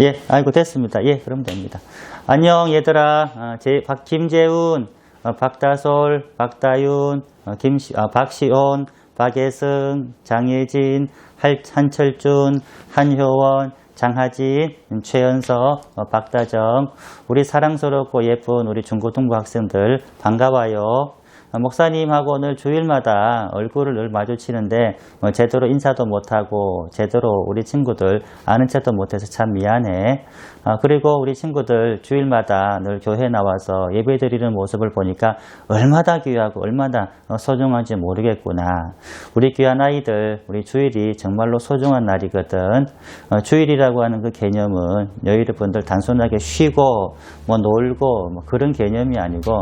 예, 아이고 됐습니다. 예, 그럼 됩니다. 안녕 얘들아. 아, 제 박, 김재훈, 어, 박다솔, 박다윤, 어, 김시, 아, 박시온, 박예승, 장예진, 할, 한철준, 한효원, 장하진, 최연서, 어, 박다정, 우리 사랑스럽고 예쁜 우리 중고등부 학생들 반가워요. 어, 목사님하고 오늘 주일마다 얼굴을 늘 마주치는데 어, 제대로 인사도 못하고 제대로 우리 친구들 아는 척도 못해서 참 미안해. 어, 그리고 우리 친구들 주일마다 늘 교회 나와서 예배 드리는 모습을 보니까 얼마나 귀하고 얼마나 어, 소중한지 모르겠구나. 우리 귀한 아이들, 우리 주일이 정말로 소중한 날이거든. 어, 주일이라고 하는 그 개념은 여러분들 단순하게 쉬고 뭐 놀고 뭐 그런 개념이 아니고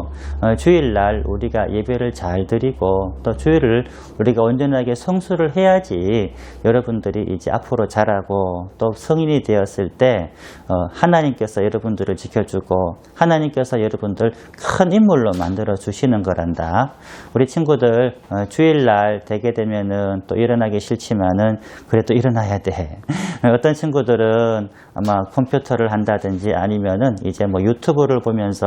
어, 주일날 우리가 예배를 잘 드리고 또 주일을 우리가 온전하게 성수를 해야지 여러분들이 이제 앞으로 자라고 또 성인이 되었을 때 어, 하나님께서 여러분들을 지켜주고 하나님께서 여러분들 큰 인물로 만들어 주시는 거란다. 우리 친구들 어, 주일날 되게 되면은 또 일어나기 싫지만은 그래도 일어나야 돼. 어떤 친구들은 아마 컴퓨터를 한다든지 아니면은 이제 뭐 유튜브를 보면서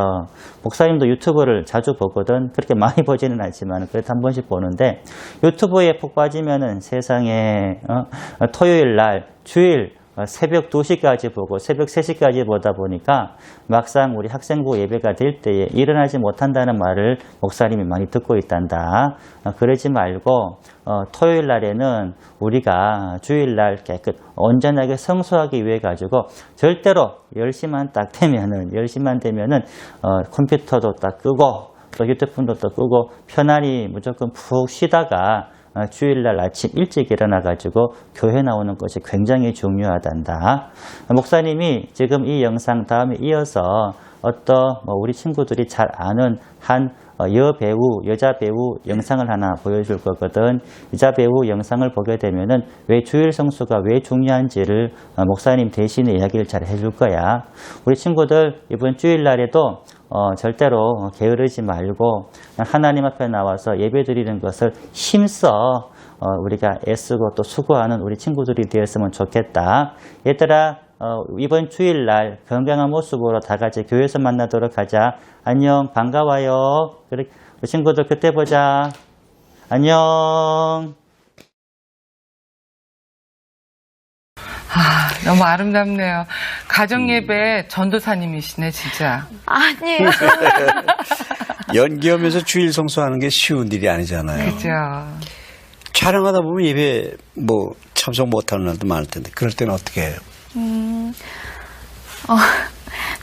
목사님도 유튜브를 자주 보거든. 그렇게 많이 보지는 않지만 그래도 한 번씩 보는데 유튜브에 푹 빠지면은 세상에 어? 토요일 날 주일 어, 새벽 2시까지 보고 새벽 3시까지 보다 보니까 막상 우리 학생부 예배가 될 때에 일어나지 못한다는 말을 목사님이 많이 듣고 있단다. 어, 그러지 말고 어, 토요일 날에는 우리가 주일 날 깨끗 온전하게 성수하기 위해 가지고 절대로 10시만 딱 되면은 10시만 되면은 어, 컴퓨터도 딱 끄고 또 휴대폰도 또 끄고 편안히 무조건 푹 쉬다가 어, 주일날 아침 일찍 일어나가지고 교회 나오는 것이 굉장히 중요하단다. 목사님이 지금 이 영상 다음에 이어서 어떤 뭐 우리 친구들이 잘 아는 한 어, 여배우, 여자 배우 영상을 하나 보여줄 거거든. 여자 배우 영상을 보게 되면은 왜 주일 성수가 왜 중요한지를 어, 목사님 대신에 이야기를 잘 해줄 거야. 우리 친구들 이번 주일날에도 어, 절대로 게으르지 말고 하나님 앞에 나와서 예배 드리는 것을 힘써 어, 우리가 애쓰고 또 수고하는 우리 친구들이 되었으면 좋겠다. 얘들아, 어, 이번 주일날 건강한 모습으로 다 같이 교회에서 만나도록 하자. 안녕, 반가워요. 우리 친구들 그때 보자. 안녕. 아, 너무 아름답네요. 가정예배 전도사님이시네, 진짜. 아니에요. 연기하면서 주일 성수하는 게 쉬운 일이 아니잖아요. 그죠. 촬영하다 보면 예배 뭐 참석 못하는 날도 많을 텐데 그럴 때는 어떻게 해요? 어,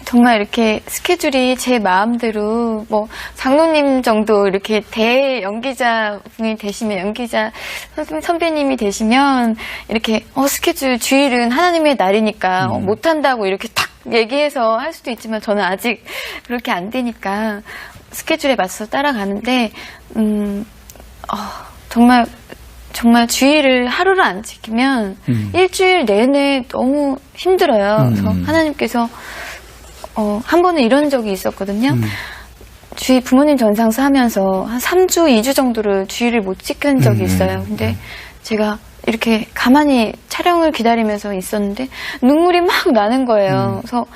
정말 이렇게 스케줄이 제 마음대로 뭐 장로님 정도 이렇게 대 연기자 분이 되시면 연기자 선- 선배님이 되시면 이렇게 어 스케줄 주일은 하나님의 날이니까 어, 못한다고 이렇게 탁 얘기해서 할 수도 있지만 저는 아직 그렇게 안 되니까 스케줄에 맞서 따라가는데 음 어, 정말 정말 주의를 하루를 안 지키면 일주일 내내 너무 힘들어요. 그래서 하나님께서 어, 한 번은 이런 적이 있었거든요. 주의 부모님 전상수 하면서 한 3주, 2주 정도를 주의를 못 지킨 적이 있어요. 근데 제가 이렇게 가만히 촬영을 기다리면서 있었는데 눈물이 막 나는 거예요. 그래서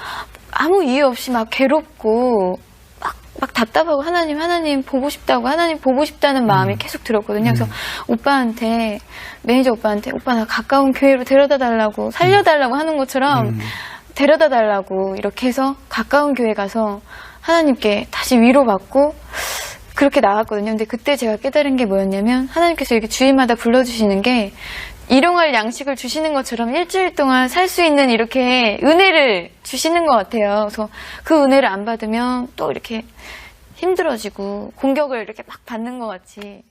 아무 이유 없이 막 괴롭고 막, 막 답답하고 하나님, 하나님 보고 싶다고 하나님 보고 싶다는 마음이 계속 들었거든요. 그래서 오빠한테, 매니저 오빠한테 오빠 나 가까운 교회로 데려다 달라고, 살려달라고 하는 것처럼 데려다 달라고 이렇게 해서 가까운 교회 가서 하나님께 다시 위로받고 그렇게 나갔거든요. 근데 그때 제가 깨달은 게 뭐였냐면 하나님께서 이렇게 주일마다 불러주시는 게 일용할 양식을 주시는 것처럼 일주일 동안 살 수 있는 이렇게 은혜를 주시는 것 같아요. 그래서 그 은혜를 안 받으면 또 이렇게 힘들어지고 공격을 이렇게 막 받는 것 같이